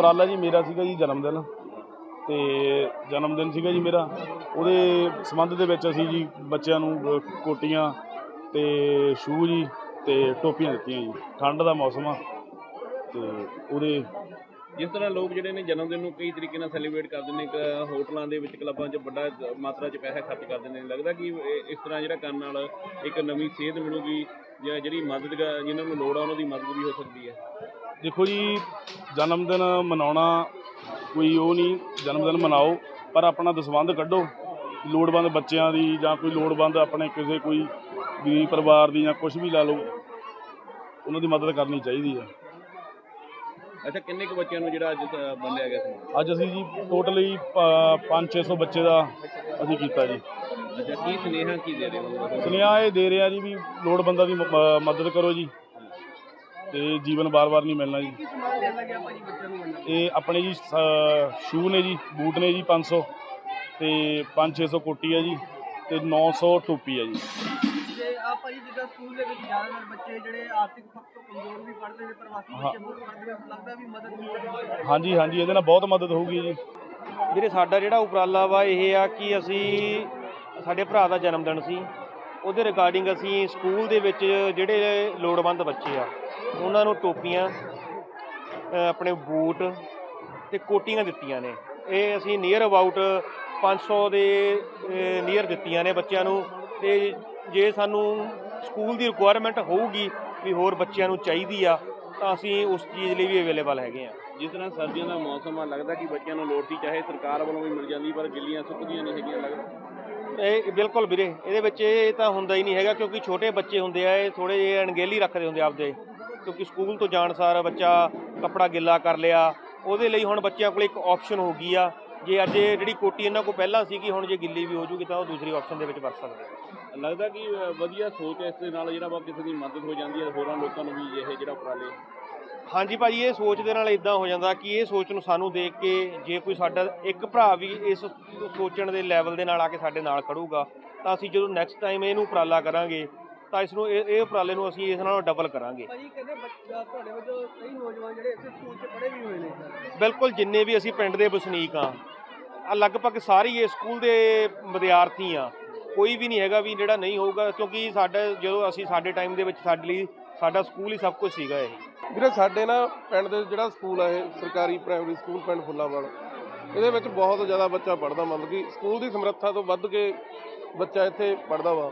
ਉਪਰਾਲਾ ਜੀ ਮੇਰਾ ਸੀਗਾ ਜੀ ਜਨਮ ਦਿਨ ਤੇ ਜਨਮ ਦਿਨ ਸੀਗਾ ਜੀ ਮੇਰਾ। ਉਹਦੇ ਸੰਬੰਧ ਦੇ ਵਿੱਚ ਅਸੀਂ ਜੀ ਬੱਚਿਆਂ ਨੂੰ ਕੋਟੀਆਂ ਤੇ ਸ਼ੂ ਜੀ ਤੇ ਟੋਪੀਆਂ ਦਿੱਤੀਆਂ ਜੀ। ਠੰਡ ਦਾ ਮੌਸਮ ਆ ਤੇ ਉਹਦੇ ਜਿਸ ਤਰ੍ਹਾਂ ਲੋਕ ਜਿਹੜੇ ਨੇ ਜਨਮ ਦਿਨ ਨੂੰ ਕਈ ਤਰੀਕੇ ਨਾਲ ਸੈਲੀਬ੍ਰੇਟ ਕਰਦੇ ਨੇ, ਇੱਕ ਹੋਟਲਾਂ ਦੇ ਵਿੱਚ ਕਲੱਬਾਂ 'ਚ ਵੱਡਾ ਮਾਤਰਾ 'ਚ ਪੈਸਾ ਖਰਚ ਕਰਦੇ ਨੇ। ਲੱਗਦਾ ਕਿ ਇਸ ਤਰ੍ਹਾਂ ਜਿਹੜਾ ਕਰਨ ਨਾਲ ਇੱਕ ਨਵੀਂ ਸੇਧ ਮਿਲੂਗੀ ਜਾਂ ਜਿਹੜੀ ਮਦਦ ਜਿਨ੍ਹਾਂ ਨੂੰ ਲੋੜ ਆ ਉਹਨਾਂ ਦੀ ਮਦਦ ਵੀ ਹੋ ਸਕਦੀ ਹੈ। ਦੇਖੋ ਜੀ ਜਨਮ ਦਿਨ ਮਨਾਉਣਾ ਕੋਈ ਉਹ ਨਹੀਂ ਜਨਮ ਦਿਨ ਮਨਾਓ ਪਰ ਆਪਣਾ ਦਸਵੰਧ ਕੱਢੋ। ਲੋੜਵੰਦ ਬੱਚਿਆਂ ਦੀ ਜਾਂ ਕੋਈ ਲੋੜਵੰਦ ਆਪਣੇ ਕਿਸੇ ਕੋਈ ਗਰੀਬ ਪਰਿਵਾਰ ਦੀ ਜਾਂ ਕੁਝ ਵੀ ਲਾ ਲਓ ਉਹਨਾਂ ਦੀ ਮਦਦ ਕਰਨੀ ਚਾਹੀਦੀ ਹੈ। ਅੱਛਾ ਕਿੰਨੇ ਕੁ ਬੱਚਿਆਂ ਨੂੰ ਜਿਹੜਾ ਅੱਜ ਵੰਡਿਆ ਗਿਆ ਸੀ? ਅੱਜ ਅਸੀਂ ਜੀ ਟੋਟਲੀ 5-600 ਬੱਚੇ ਦਾ ਅਸੀਂ ਕੀਤਾ ਜੀ। ਅੱਛਾ ਕੀ ਸੁਨੇਹਾ ਕੀ ਦੇ ਰਹੇ ਹੋ? ਸੁਨੇਹਾ ਇਹ ਦੇ ਰਿਹਾ ਜੀ ਵੀ ਲੋੜਵੰਦਾਂ ਦੀ ਮ- ਮਦਦ ਕਰੋ ਜੀ। ਤੇ ਜੀਵਨ ਬਾਰ-ਬਾਰ ਨਹੀਂ ਮਿਲਣਾ ਜੀ। ਇਹ ਆਪਣੇ ਜੀ ਸ਼ੂ ਨੇ ਜੀ ਬੂਟ ਨੇ ਜੀ 500 ਤੇ 5-600 ਕੋਟੀ ਹੈ ਜੀ ਤੇ 900 ਟੋਪੀ ਹੈ ਜੀ। ਤੇ ਆ ਭਾਜੀ ਜਿੱਦਾਂ ਸਕੂਲ ਦੇ ਵਿੱਚ ਜ਼ਿਆਦਾਤਰ ਬੱਚੇ ਜਿਹੜੇ ਆਰਥਿਕ ਪੱਖ ਤੋਂ ਕਮਜ਼ੋਰ ਵੀ ਪੜ੍ਹਦੇ ਨੇ ਪ੍ਰਵਾਸੀ ਹਾਂ। ਬੱਚੇ ਬਹੁਤ ਪੜ੍ਹਦੇ ਨੇ ਲੱਗਦਾ ਵੀ ਮਦਦ ਮਿਲ ਸਕਦੀ ਹੈ ਹਾਂਜੀ ਹਾਂਜੀ ਇਹਦੇ ਨਾਲ ਬਹੁਤ ਮਦਦ ਹੋਊਗੀ ਜੀ। ਵੀਰੇ ਸਾਡਾ ਜਿਹੜਾ ਉਪਰਾਲਾ ਵਾ ਇਹ ਆ ਕਿ ਅਸੀਂ ਸਾਡੇ ਭਰਾ ਦਾ ਜਨਮ ਦਿਨ ਸੀ। ਉਹਦੇ ਰਿਗਾਰਡਿੰਗ ਅਸੀਂ ਸਕੂਲ ਦੇ ਵਿੱਚ ਜਿਹੜੇ ਲੋੜਵੰਦ ਬੱਚੇ ਆ, ਉਹਨਾਂ ਨੂੰ ਟੋਪੀਆਂ ਆਪਣੇ ਬੂਟ ਤੇ ਕੋਟੀਆਂ ਦਿੱਤੀਆਂ ਨੇ। ਇਹ ਅਸੀਂ ਨੀਅਰ ਅਬਾਊਟ 500 ਦੇ ਨੀਅਰ ਦਿੱਤੀਆਂ ਨੇ ਬੱਚਿਆਂ ਨੂੰ। ਤੇ ਜੇ ਸਾਨੂੰ ਸਕੂਲ ਦੀ ਰਿਕੁਆਇਰਮੈਂਟ ਹੋਊਗੀ ਵੀ ਹੋਰ ਬੱਚਿਆਂ ਨੂੰ ਚਾਹੀਦੀ ਆ, ਤਾਂ ਅਸੀਂ ਉਸ ਚੀਜ਼ ਲਈ ਵੀ ਅਵੇਲੇਬਲ ਹੈਗੇ ਆ। ਜਿਸ ਤਰ੍ਹਾਂ ਸਰਦੀਆਂ ਦਾ ਮੌਸਮ ਆ, ਲੱਗਦਾ ਕਿ ਬੱਚਿਆਂ ਨੂੰ ਲੋੜ ਸੀ, ਚਾਹੇ ਸਰਕਾਰ ਵੱਲੋਂ ਵੀ ਮਿਲ ਜਾਂਦੀ, ਪਰ ਗਿੱਲੀਆਂ ਸੁੱਕਦੀਆਂ ਨਹੀਂ ਹੈਗੀਆਂ, ਲੱਗਦਾ। ਇਹ ਬਿਲਕੁਲ ਵੀਰੇ, ਇਹਦੇ ਵਿੱਚ ਇਹ ਤਾਂ ਹੁੰਦਾ ਹੀ ਨਹੀਂ ਹੈਗਾ ਕਿਉਂਕਿ ਛੋਟੇ ਬੱਚੇ ਹੁੰਦੇ ਆ, ਇਹ ਥੋੜੇ ਜਿਹੇ ਅਣਗਹਿਲੀ ਰੱਖਦੇ ਹੁੰਦੇ ਆਪਦੇ, ਕਿਉਂਕਿ ਸਕੂਲ ਤੋਂ ਜਾਣ ਸਾਰ ਬੱਚਾ ਕੱਪੜਾ ਗਿੱਲਾ ਕਰ ਲਿਆ। ਉਹਦੇ ਲਈ ਹੁਣ ਬੱਚਿਆਂ ਕੋਲ ਇੱਕ ਆਪਸ਼ਨ ਹੋ ਗਈ ਆ। ਜੇ ਅੱਜ ਇਹ ਜਿਹੜੀ ਕੋਟੀ ਇਹਨਾਂ ਕੋਲ ਪਹਿਲਾਂ ਸੀਗੀ, ਹੁਣ ਜੇ ਗਿੱਲੀ ਵੀ ਹੋ ਜੂਗੀ ਤਾਂ ਉਹ ਦੂਸਰੀ ਆਪਸ਼ਨ ਦੇ ਵਿੱਚ ਵਰਤ ਸਕਦੇ ਆ। ਲੱਗਦਾ ਕਿ ਵਧੀਆ ਸੋਚ ਹੈ ਇਸ ਦੇ ਨਾਲ ਜਿਹੜਾ ਵਾ ਕਿਸੇ ਦੀ ਮਦਦ ਹੋ ਜਾਂਦੀ ਹੈ, ਹੋਰਾਂ ਲੋਕਾਂ ਨੂੰ ਵੀ ਇਹ ਜਿਹੜਾ ਉਪਰਾਲੇ ਹਾਂਜੀ ਭਾਜੀ ਇਹ ਸੋਚ ਦੇ ਨਾਲ ਇਦਾਂ ਹੋ ਜਾਂਦਾ ਕਿ ਇਹ ਸੋਚ ਨੂੰ ਸਾਨੂੰ ਦੇਖ ਕੇ ਜੇ ਕੋਈ ਸਾਡਾ ਇੱਕ ਭਰਾ ਵੀ ਇਸ ਸੋਚਣ ਦੇ ਲੈਵਲ ਦੇ ਨਾਲ ਆ ਕੇ ਸਾਡੇ ਨਾਲ ਖੜੂਗਾ ਤਾਂ ਅਸੀਂ ਜਦੋਂ ਨੈਕਸਟ ਟਾਈਮ ਇਹਨੂੰ ਉਪਰਾਲਾ ਕਰਾਂਗੇ ਤਾਂ ਇਸ ਨੂੰ ਇਹ ਇਹ ਉਪਰਾਲੇ ਨੂੰ ਅਸੀਂ ਇਸ ਨਾਲੋਂ ਡਬਲ ਕਰਾਂਗੇ। ਭਾਜੀ ਕਹਿੰਦੇ ਬੱਚਾ ਤੁਹਾਡੇ ਵਿੱਚ ਕਈ ਨੌਜਵਾਨ ਜਿਹੜੇ ਇਸੇ ਸਕੂਲ 'ਚ ਪੜ੍ਹੇ ਵੀ ਹੋਏ ਨੇ। ਬਿਲਕੁਲ ਜਿੰਨੇ ਵੀ ਅਸੀਂ ਪਿੰਡ ਦੇ ਵਸਨੀਕ ਆ ਆ ਲਗਭਗ ਸਾਰੇ ਹੀ ਇਸ ਸਕੂਲ ਦੇ ਵਿਦਿਆਰਥੀ ਆ ਕੋਈ ਵੀ ਨਹੀਂ ਹੈਗਾ ਵੀ ਜਿਹੜਾ ਨਹੀਂ ਹੋਊਗਾ ਕਿਉਂਕਿ ਸਾਡਾ ਜਦੋਂ ਅਸੀਂ ਸਾਡੇ ਟਾਈਮ ਦੇ ਵਿੱਚ ਸਾਡੇ ਲਈ ਸਾਡਾ ਸਕੂਲ ਹੀ ਸਭ ਕੁਝ ਸੀਗਾ ਇਹ। ਵੀਰੇ, ਸਾਡੇ ਨਾ ਪਿੰਡ ਦੇ ਜਿਹੜਾ ਸਕੂਲ ਆ ਇਹ, ਸਰਕਾਰੀ ਪ੍ਰਾਇਮਰੀ ਸਕੂਲ ਪਿੰਡ ਫੁੱਲਾਵਾਲ, ਇਹਦੇ ਵਿੱਚ ਬਹੁਤ ਜ਼ਿਆਦਾ ਬੱਚਾ ਪੜਦਾ ਮਤਲਬ ਕਿ ਸਕੂਲ ਦੀ ਸਮਰੱਥਾ ਤੋਂ ਵੱਧ ਕੇ ਬੱਚਾ ਇੱਥੇ ਪੜਦਾ ਵਾ।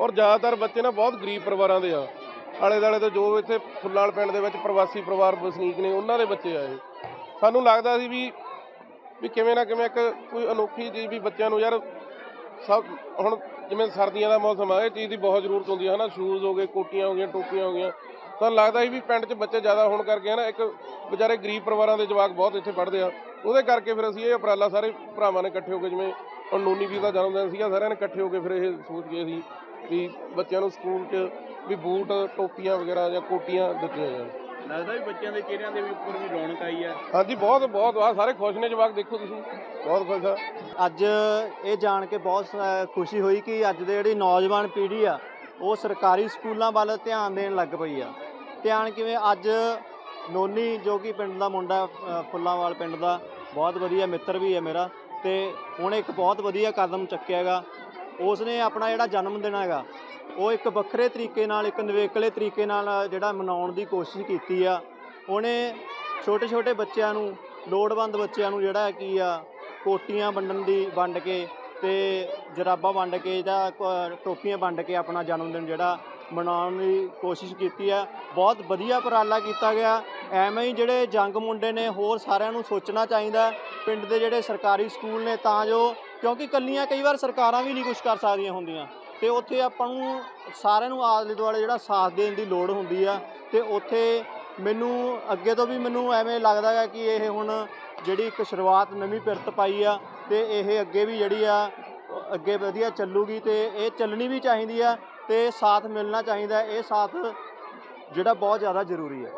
ਔਰ ਜ਼ਿਆਦਾਤਰ ਬੱਚੇ ਨਾ ਬਹੁਤ ਗਰੀਬ ਪਰਿਵਾਰਾਂ ਦੇ ਆ। ਆਲੇ ਦਾਲੇ ਤੋਂ ਜੋ ਇੱਥੇ ਫੁੱਲਾਲ ਪਿੰਡ ਦੇ ਵਿੱਚ ਪ੍ਰਵਾਸੀ ਪਰਿਵਾਰ ਵਸਨੀਕ ਨੇ, ਉਹਨਾਂ ਦੇ ਬੱਚੇ ਆਏ ਸਾਨੂੰ ਲੱਗਦਾ ਸੀ ਵੀ ਵੀ ਕਿਵੇਂ ਨਾ ਕਿਵੇਂ ਇੱਕ ਕੋਈ ਅਨੋਖੀ ਚੀਜ਼ ਵੀ ਬੱਚਿਆਂ ਨੂੰ ਯਾਰ, ਸਭ ਹੁਣ ਜਿਵੇਂ ਸਰਦੀਆਂ ਦਾ ਮੌਸਮ ਆ, ਇਹ ਚੀਜ਼ ਦੀ ਬਹੁਤ ਜ਼ਰੂਰਤ ਹੁੰਦੀ ਹੈ ਹਨਾ? ਸ਼ੂਜ਼ ਹੋ ਗਏ, ਕੋਟੀਆਂ ਹੋ ਗਈਆਂ, ਟੋਪੀਆਂ ਹੋ ਗਈਆਂ। ਸਾਨੂੰ ਲੱਗਦਾ ਸੀ ਵੀ ਪਿੰਡ 'ਚ ਬੱਚੇ ਜ਼ਿਆਦਾ ਹੋਣ ਕਰਕੇ ਨਾ ਇੱਕ ਵਿਚਾਰੇ ਗਰੀਬ ਪਰਿਵਾਰਾਂ ਦੇ ਜਵਾਕ ਬਹੁਤ ਇੱਥੇ ਪੜ੍ਹਦੇ ਆ। ਉਹਦੇ ਕਰਕੇ ਫਿਰ ਅਸੀਂ ਇਹ ਉਪਰਾਲਾ ਸਾਰੇ ਭਰਾਵਾਂ ਨੇ ਇਕੱਠੇ ਹੋ ਕੇ ਜਿਵੇਂ ਹੁਣ ਨੂਨੀ ਵੀਰ ਦਾ ਜਨਮ ਦਿਨ ਸੀਗਾ ਸਾਰਿਆਂ ਨੇ ਇਕੱਠੇ ਹੋ ਕੇ ਫਿਰ ਇਹ ਸੋਚ ਗਏ ਸੀ ਵੀ ਬੱਚਿਆਂ ਨੂੰ ਸਕੂਲ 'ਚ ਵੀ ਬੂਟ ਟੋਪੀਆਂ ਵਗੈਰਾ ਜਾਂ ਕੋਟੀਆਂ ਦਿੱਤੀਆਂ ਜਾਣ। ਲੱਗਦਾ ਵੀ ਬੱਚਿਆਂ ਦੇ ਚਿਹਰਿਆਂ ਦੇ ਵੀ ਉੱਪਰ ਵੀ ਰੌਣਕ ਆਈ ਹੈ ਹਾਂਜੀ ਬਹੁਤ ਬਹੁਤ। ਆ ਸਾਰੇ ਖੁਸ਼ ਨੇ ਜਵਾਕ ਦੇਖੋ ਤੁਸੀਂ। ਬਹੁਤ ਖੁਸ਼ ਆ। ਅੱਜ ਇਹ ਜਾਣ ਕੇ ਬਹੁਤ ਖੁਸ਼ੀ ਹੋਈ ਕਿ ਅੱਜ ਦੇ ਜਿਹੜੀ ਨੌਜਵਾਨ ਪੀੜ੍ਹੀ ਆ ਉਹ ਸਰਕਾਰੀ ਸਕੂਲਾਂ ਵੱਲ ਧਿਆਨ ਦੇਣ ਲੱਗ ਪਈ ਆ। ਧਿਆਨ ਕਿਵੇਂ? ਅੱਜ ਨੋਨੀ ਜੋ ਕਿ ਪਿੰਡ ਦਾ ਮੁੰਡਾ ਅ, ਫੁੱਲਾਂਵਾਲ ਪਿੰਡ ਦਾ ਬਹੁਤ ਵਧੀਆ ਮਿੱਤਰ ਵੀ ਹੈ ਮੇਰਾ ਤੇ ਉਹਨੇ ਇੱਕ ਬਹੁਤ ਵਧੀਆ ਕਦਮ ਚੱਕਿਆਗਾ ਉਸ ਉਸਨੇ ਆਪਣਾ ਜਿਹੜਾ ਜਨਮ ਦਿਨ ਹੈਗਾ ਉਹ ਇੱਕ ਵੱਖਰੇ ਤਰੀਕੇ ਨਾਲ ਇੱਕ ਨਿਵੇਕਲੇ ਤਰੀਕੇ ਨਾਲ ਜਿਹੜਾ ਮਨਾਉਣ ਦੀ ਕੋਸ਼ਿਸ਼ ਕੀਤੀ ਆ। ਉਹਨੇ ਛੋਟੇ ਛੋਟੇ ਬੱਚਿਆਂ ਨੂੰ ਲੋੜਵੰਦ ਬੱਚਿਆਂ ਨੂੰ ਜਿਹੜਾ ਕੀ ਆ ਕੋਟੀਆਂ ਵੰਡਣ ਦੀ ਵੰਡ ਕੇ ਤੇ ਜਰਾਬਾਂ ਵੰਡ ਕੇ ਜਾਂ ਕ- ਟੋਪੀਆਂ ਵੰਡ ਕੇ ਆਪਣਾ ਜਨਮ ਦਿਨ ਜਿਹੜਾ ਮਨਾਉਣ ਦੀ ਕੋਸ਼ਿਸ਼ ਕੀਤੀ ਆ। ਬਹੁਤ ਵਧੀਆ ਉਪਰਾਲਾ ਕੀਤਾ ਗਿਆ। ਐਵੇਂ ਹੀ ਜਿਹੜੇ ਜੰਗ ਮੁੰਡੇ ਨੇ, ਹੋਰ ਸਾਰਿਆਂ ਨੂੰ ਸੋਚਣਾ ਚਾਹੀਦਾ। ਪਿੰਡ ਦੇ ਜਿਹੜੇ ਸਰਕਾਰੀ ਸਕੂਲ ਨੇ, ਤਾਂ ਜੋ, ਕਿਉਂਕਿ ਕੱਲੀਆਂ ਕਈ ਵਾਰ ਸਰਕਾਰਾਂ ਵੀ ਨਹੀਂ ਕੁਝ ਕਰ ਸਕਦੀਆਂ ਹੁੰਦੀਆਂ। ਤੇ ਉੱਥੇ ਆਪਾਂ ਨੂੰ ਸਾਰਿਆਂ ਨੂੰ ਆਲੇ ਦੁਆਲੇ ਜਿਹੜਾ ਸਾਥ ਦੇਣ ਦੀ ਲੋੜ ਹੁੰਦੀ ਆ। ਤੇ ਉੱਥੇ ਮੈਨੂੰ, ਅੱਗੇ ਤੋਂ ਵੀ ਮੈਨੂੰ ਐਵੇਂ ਲੱਗਦਾ ਹੈ ਕਿ ਇਹ ਹੁਣ ਜਿਹੜੀ ਇੱਕ ਸ਼ੁਰੂਆਤ ਨਵੀਂ ਪਿਰਤ ਪਾਈ ਆ ਤੇ ਇਹ ਅੱਗੇ ਵੀ ਜਿਹੜੀ ਆ, ਅੱਗੇ ਵਧੀਆ ਚੱਲੂਗੀ ਤੇ ਇਹ ਚੱਲਣੀ ਵੀ ਚਾਹੀਦੀ ਆ ਤੇ ਸਾਥ ਮਿਲਣਾ ਚਾਹੀਦਾ, ਇਹ ਸਾਥ ਜਿਹੜਾ ਬਹੁਤ ਜ਼ਿਆਦਾ ਜ਼ਰੂਰੀ ਹੈ